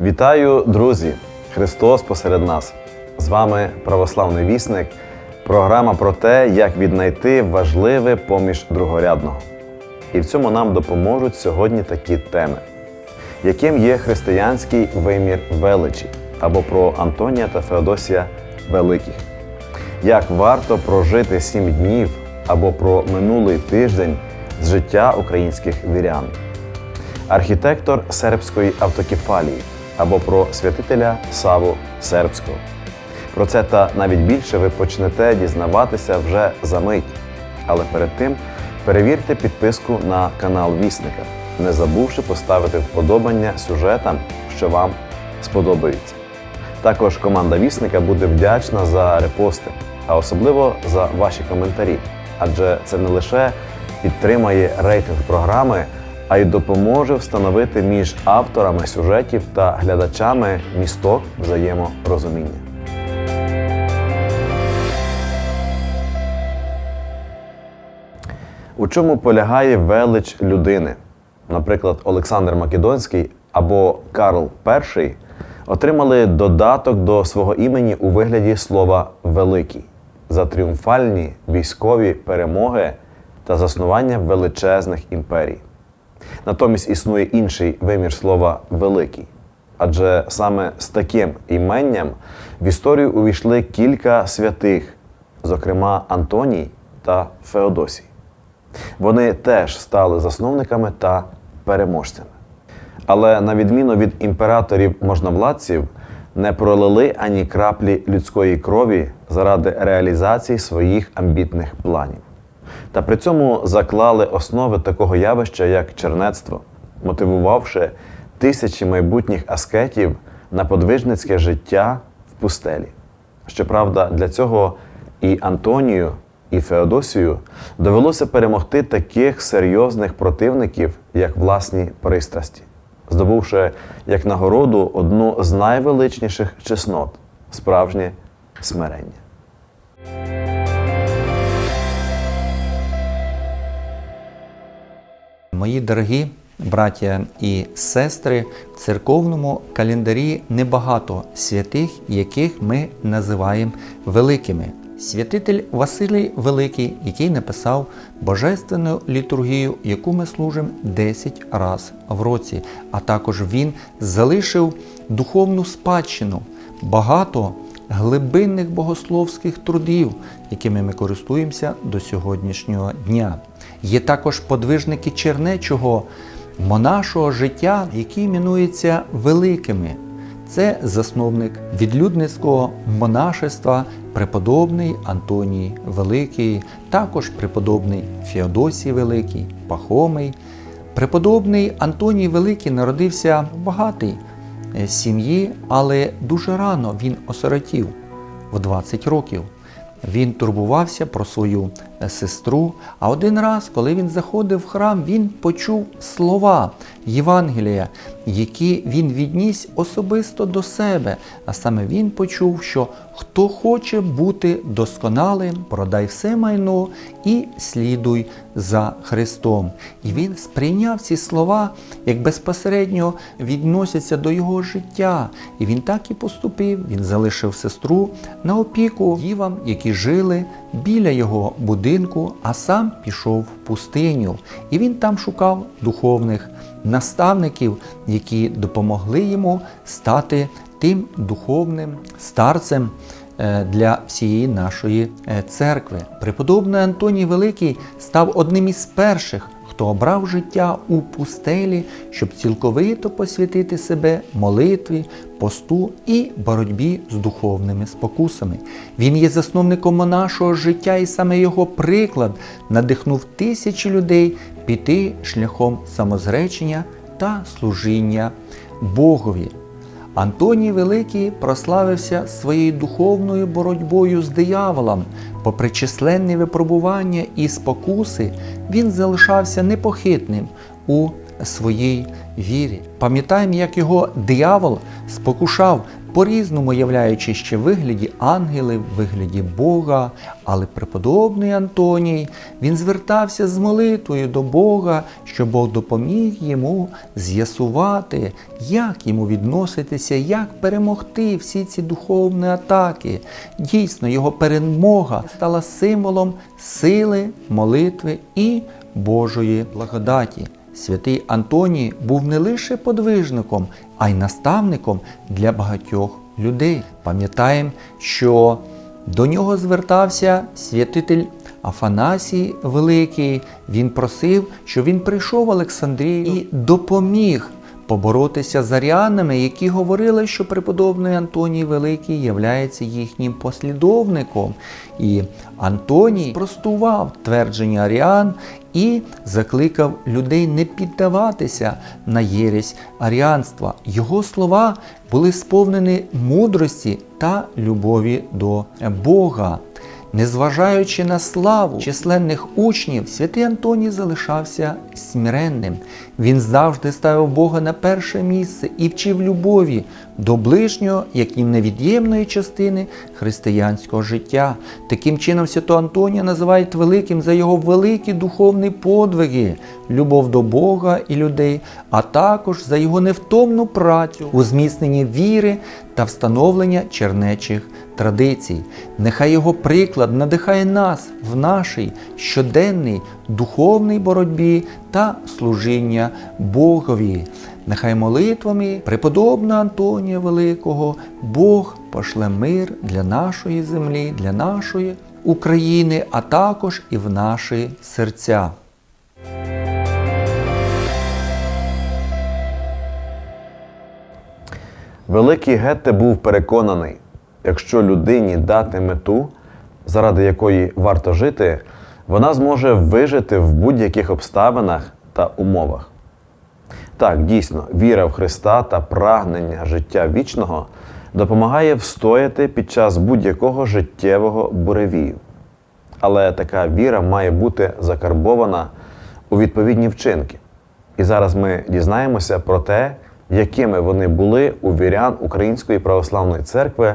Вітаю, друзі! Христос посеред нас. З вами православний вісник. Програма про те, як віднайти важливе поміж другорядного. І в цьому нам допоможуть сьогодні такі теми, яким є християнський вимір величі або про Антонія та Феодосія Великих, як варто прожити сім днів або про минулий тиждень з життя українських вірян архітектор сербської автокефалії або про святителя Саву Сербського. Про це та навіть більше ви почнете дізнаватися вже за мить. Але перед тим перевірте підписку на канал Вісника, не забувши поставити вподобання сюжетам, що вам сподобаються. Також команда Вісника буде вдячна за репости, а особливо за ваші коментарі, адже це не лише підтримає рейтинг програми, а й допоможе встановити між авторами сюжетів та глядачами місток взаєморозуміння. У чому полягає велич людини? Наприклад, Олександр Македонський або Карл І отримали додаток до свого імені у вигляді слова великий за тріумфальні військові перемоги та заснування величезних імперій. Натомість існує інший вимір слова великий. Адже саме з таким іменням в історію увійшли кілька святих, зокрема Антоній та Феодосій. Вони теж стали засновниками та переможцями. Але на відміну від імператорів можновладців, не пролили ані краплі людської крові заради реалізації своїх амбітних планів. Та при цьому заклали основи такого явища, як чернецтво, мотивувавши тисячі майбутніх аскетів на подвижницьке життя в пустелі. Щоправда, для цього і Антонію, і Феодосію довелося перемогти таких серйозних противників, як власні пристрасті, здобувши як нагороду одну з найвеличніших чеснот справжнє смирення. Мої дорогі браття і сестри, в церковному календарі небагато святих, яких ми називаємо великими. Святитель Василій Великий, який написав божественну літургію, яку ми служимо 10 разів в році, а також він залишив духовну спадщину, багато глибинних богословських трудів, якими ми користуємося до сьогоднішнього дня. Є також подвижники чернечого монашого життя, які іменуються великими. Це засновник відлюдницького монашества, преподобний Антоній Великий, також преподобний Феодосій Великий, Пахомий. Преподобний Антоній Великий народився е, сім'ї, але дуже рано він осиротів в 20 років. Він турбувався про свою е, сестру. А один раз, коли він заходив в храм, він почув слова Євангелія, які він відніс особисто до себе. А саме він почув, що хто хоче бути досконалим, продай все майно і слідуй за Христом. І він сприйняв ці слова, як безпосередньо відносяться до його життя. І він так і поступив. Він залишив сестру на опіку дівам, які жили біля його будинку, а сам пішов в пустиню. І він там шукав духовних наставників, які допомогли йому стати тим духовним старцем е, для всієї нашої е, церкви. Преподобний Антоній Великий став одним із перших, хто обрав життя у пустелі, щоб цілковито посвятити себе молитві, посту і боротьбі з духовними спокусами. Він є засновником монашого життя, і саме його приклад надихнув тисячі людей піти шляхом самозречення та служіння Богові. Антоній Великий прославився своєю духовною боротьбою з дияволом. Попри численні випробування і спокуси, він залишався непохитним у своїй вірі. Пам'ятаємо, як його диявол спокушав по-різному являючи ще вигляді ангелів, вигляді Бога, але преподобний Антоній він звертався з молитвою до Бога, щоб Бог допоміг йому з'ясувати, як йому відноситися, як перемогти всі ці духовні атаки. Дійсно, його перемога стала символом сили, молитви і Божої благодаті. Святий Антоній був не лише подвижником, а й наставником для багатьох людей. Пам'ятаємо, що до нього звертався святитель Афанасій Великий. Він просив, щоб він прийшов в Олександрію і допоміг поборотися з аріанами, які говорили, що преподобний Антоній Великий являється їхнім послідовником. І Антоній простував твердження аріан і закликав людей не піддаватися на єресь аріанства. Його слова були сповнені мудрості та любові до Бога. Незважаючи на славу численних учнів, святий Антоній залишався смиренним. Він завжди ставив Бога на перше місце і вчив любові до ближнього, як і невід'ємної частини християнського життя. Таким чином, святого Антонія називають великим за його великі духовні подвиги, любов до Бога і людей, а також за його невтомну працю у зміцненні віри та встановлення чернечих традицій. Нехай його приклад надихає нас в нашій щоденній духовній боротьбі та служіння Богові. Нехай молитвами преподобного Антонія Великого Бог пошле мир для нашої землі, для нашої України, а також і в наші серця. Великий Гетте був переконаний, якщо людині дати мету, заради якої варто жити, вона зможе вижити в будь-яких обставинах та умовах. Так, дійсно, віра в Христа та прагнення життя вічного допомагає встояти під час будь-якого життєвого буревію. Але така віра має бути закарбована у відповідні вчинки. І зараз ми дізнаємося про те, якими вони були у вірян Української православної церкви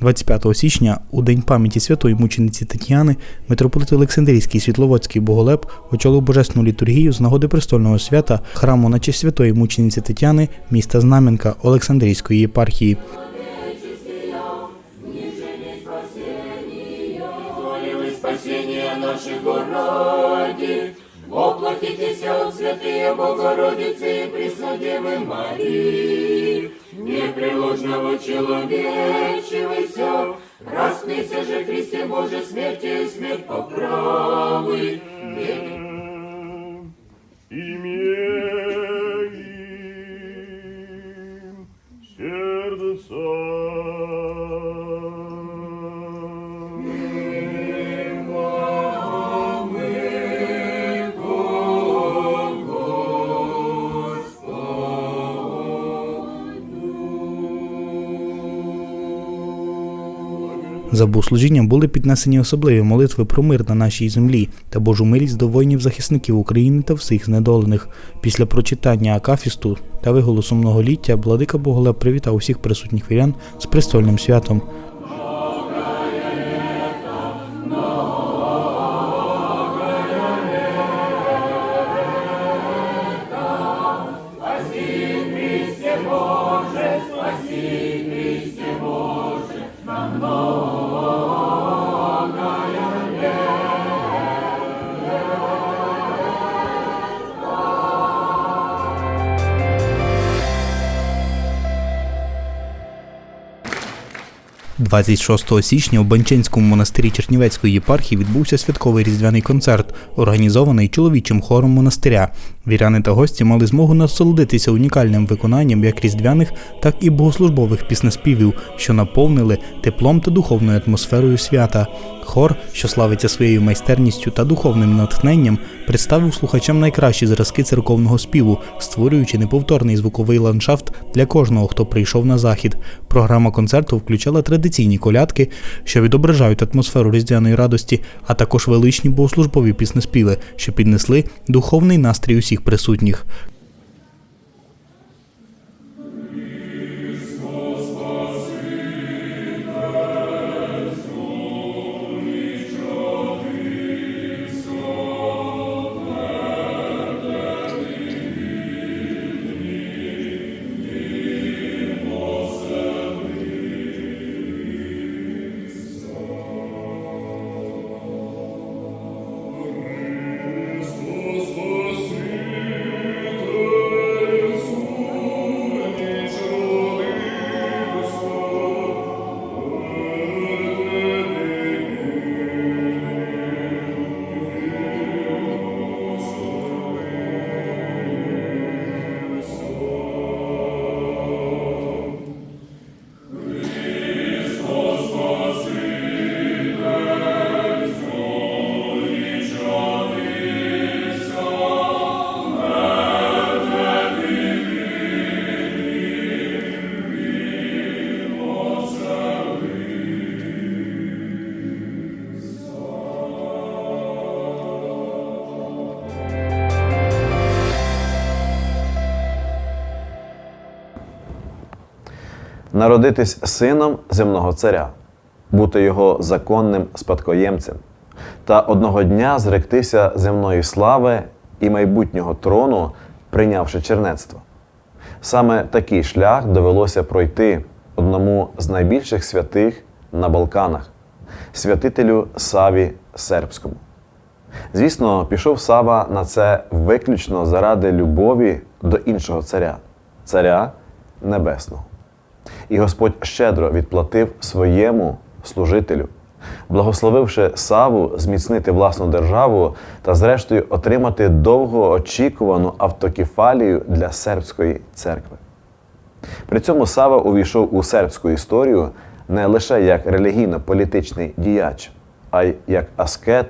25 січня, у день пам'яті святої мучениці Тетяни, митрополит Олександрійський Світловодський Боголеп очолив божественну літургію з нагоди престольного свята храму на честь святої мучениці Тетяни міста Знам'янка Олександрійської єпархії. Спасения наших Господи, воплотитеся от святые Богородицы и Преснодевы Марии, непреложного человечивайся, распнися же Христе Боже смерти и смерть поправы. Имеем За богослужінням були піднесені особливі молитви про мир на нашій землі та Божу милість до воїнів-захисників України та всіх знедолених. Після прочитання Акафісту та виголосу многоліття владика Боголеп привітав усіх присутніх вірян з престольним святом. 26 січня у Банченському монастирі Чернівецької єпархії відбувся святковий різдвяний концерт, організований чоловічим хором монастиря. Віряни та гості мали змогу насолодитися унікальним виконанням як різдвяних, так і богослужбових піснеспівів, що наповнили теплом та духовною атмосферою свята. Хор, що славиться своєю майстерністю та духовним натхненням, представив слухачам найкращі зразки церковного співу, створюючи неповторний звуковий ландшафт для кожного, хто прийшов на захід. Програма концерту включала традиційні колядки, що відображають атмосферу різдвяної радості, а також величні богослужбові піснеспіви, що піднесли духовний настрій усіх присутніх. Народитись сином земного царя, бути його законним спадкоємцем, та одного дня зректися земної слави і майбутнього трону, прийнявши чернецтво. Саме такий шлях довелося пройти одному з найбільших святих на Балканах святителю Саві Сербському. Звісно, пішов Сава на це виключно заради любові до іншого царя, царя небесного. І Господь щедро відплатив своєму служителю, благословивши Саву зміцнити власну державу та, зрештою, отримати довгоочікувану автокефалію для сербської церкви. При цьому Сава увійшов у сербську історію не лише як релігійно-політичний діяч, а й як аскет,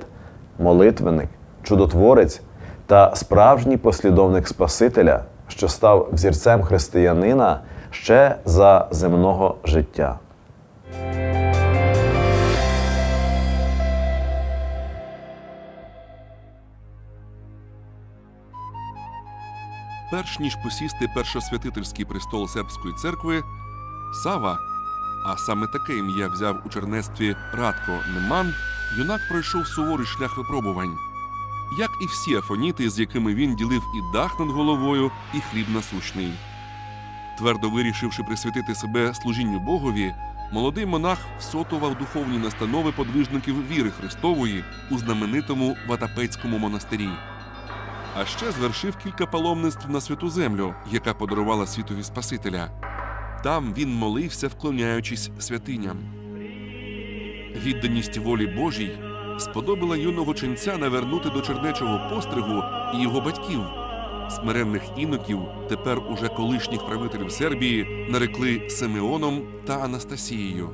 молитвенник, чудотворець та справжній послідовник Спасителя, що став взірцем християнина ще за земного життя. перш ніж посісти першосвятительський престол сербської церкви, Сава, а саме таке ім'я взяв у чернецтві Радко Неман, юнак пройшов суворий шлях випробувань, як і всі афоніти, з якими він ділив і дах над головою, і хліб насущний. Твердо вирішивши присвятити себе служінню Богові, молодий монах всотував духовні настанови подвижників віри Христової у знаменитому Ватапецькому монастирі. А ще звершив кілька паломництв на святу землю, яка подарувала світові Спасителя. Там він молився, вклоняючись святиням. Відданість волі Божій сподобала юного ченця навернути до чернечого постригу і його батьків. Смиренних іноків, тепер уже колишніх правителів Сербії, нарекли Симеоном та Анастасією.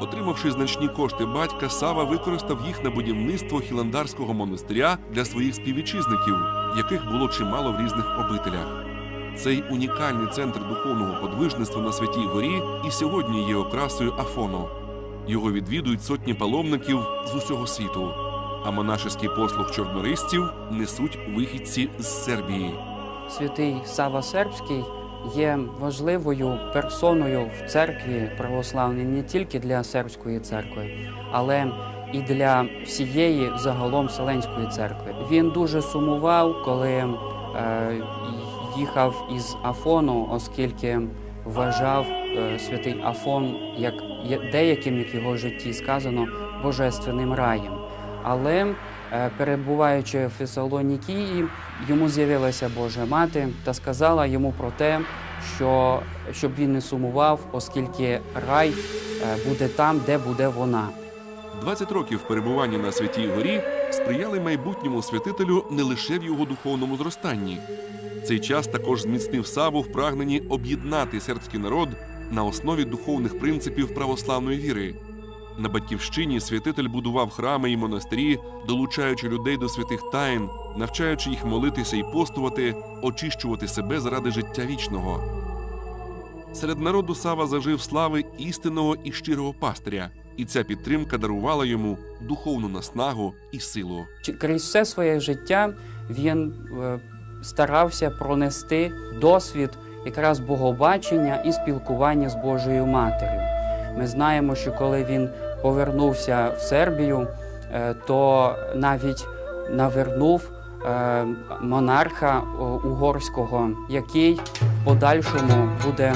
Отримавши значні кошти батька, Сава використав їх на будівництво хіландарського монастиря для своїх співвітчизників, яких було чимало в різних обителях. Цей унікальний центр духовного подвижництва на Святій Горі і сьогодні є окрасою Афону. Його відвідують сотні паломників з усього світу, а монашеський послуг чорнорисців несуть вихідці з Сербії. Святий Сава Сербський є важливою персоною в церкві православній не тільки для сербської церкви, але і для всієї загалом Вселенської церкви. Він дуже сумував, коли е, їхав із Афону, оскільки вважав е, святий Афон, як деяким, як його житті сказано, божественним раєм. Але е, перебуваючи в Фесалонікії, йому з'явилася Божа мати та сказала йому про те, що щоб він не сумував, оскільки рай е, буде там, де буде вона. 20 років перебування на святій горі сприяли майбутньому святителю не лише в його духовному зростанні. Цей час також зміцнив Саву в прагненні об'єднати сербський народ на основі духовних принципів православної віри. На батьківщині святитель будував храми і монастирі, долучаючи людей до святих таїн, навчаючи їх молитися і постувати, очищувати себе заради життя вічного. Серед народу Сава зажив слави істинного і щирого пастиря, і ця підтримка дарувала йому духовну наснагу і силу. Крізь все своє життя він е, старався пронести досвід якраз богобачення і спілкування з Божою Матір'ю. Ми знаємо, що коли він повернувся в Сербію, е, то навіть навернув е, монарха угорського, який в подальшому буде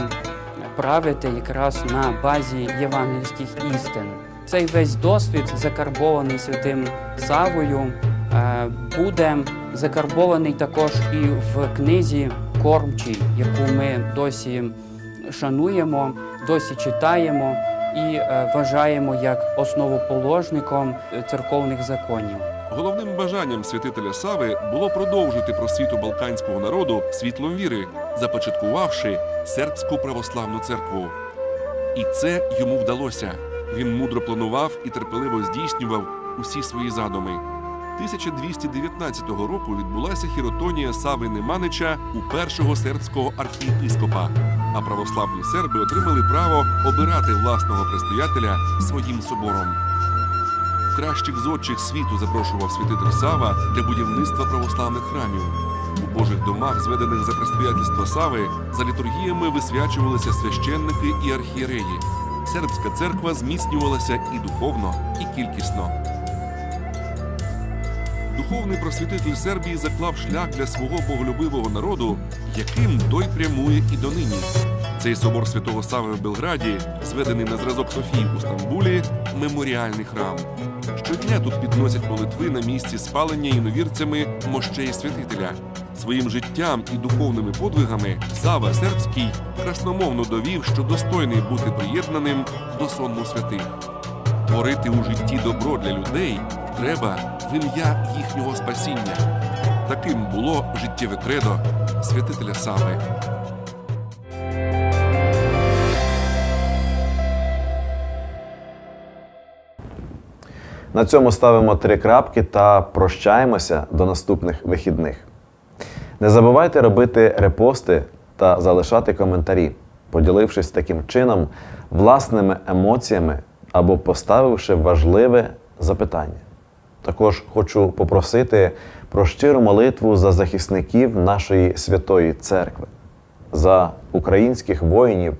правити якраз на базі євангельських істин. Цей весь досвід, закарбований святим Савою, е, буде закарбований також і в книзі Кормчій, яку ми досі шануємо, досі читаємо і е, вважаємо як основоположником е, церковних законів. Головним бажанням святителя Сави було продовжити просвіту балканського народу світлом віри, започаткувавши сербську православну церкву. І це йому вдалося. Він мудро планував і терпеливо здійснював усі свої задуми. 1219 року відбулася хіротонія Сави Неманича у першого сербського архієпископа, а православні серби отримали право обирати власного предстоятеля своїм собором. Кращих зодчих світу запрошував святитель Сава для будівництва православних храмів. У Божих домах, зведених за предстоятельства Сави, за літургіями висвячувалися священники і архієреї. Сербська церква зміцнювалася і духовно, і кількісно. Духовний просвітитель Сербії заклав шлях для свого боголюбивого народу, яким той прямує і донині. Цей собор святого Сави в Белграді, зведений на зразок Софії у Стамбулі, меморіальний храм. Щодня тут підносять молитви на місці спалення іновірцями мощей святителя. Своїм життям і духовними подвигами Сава Сербський красномовно довів, що достойний бути приєднаним до сонму святих. Творити у житті добро для людей треба в ім'я їхнього спасіння. Таким було життєве кредо святителя Сави. На цьому ставимо три крапки та прощаємося до наступних вихідних. Не забувайте робити репости та залишати коментарі, поділившись таким чином власними емоціями або поставивши важливе запитання. Також хочу попросити про щиру молитву за захисників нашої святої церкви, за українських воїнів,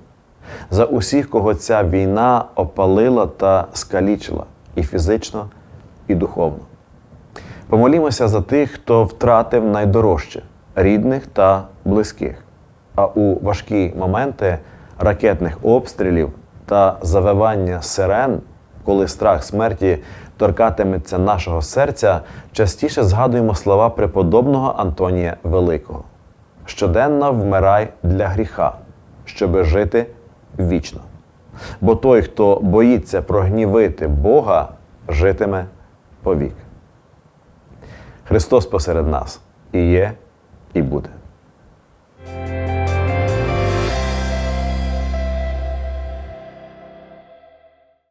за усіх, кого ця війна опалила та скалічила і фізично, і духовно. Помолімося за тих, хто втратив найдорожче рідних та близьких. А у важкі моменти ракетних обстрілів та завивання сирен, коли страх смерті торкатиметься нашого серця, частіше згадуємо слова преподобного Антонія Великого: щоденно вмирай для гріха, щоби жити вічно. Бо той, хто боїться прогнівити Бога, житиме повік. Христос посеред нас і є, і буде.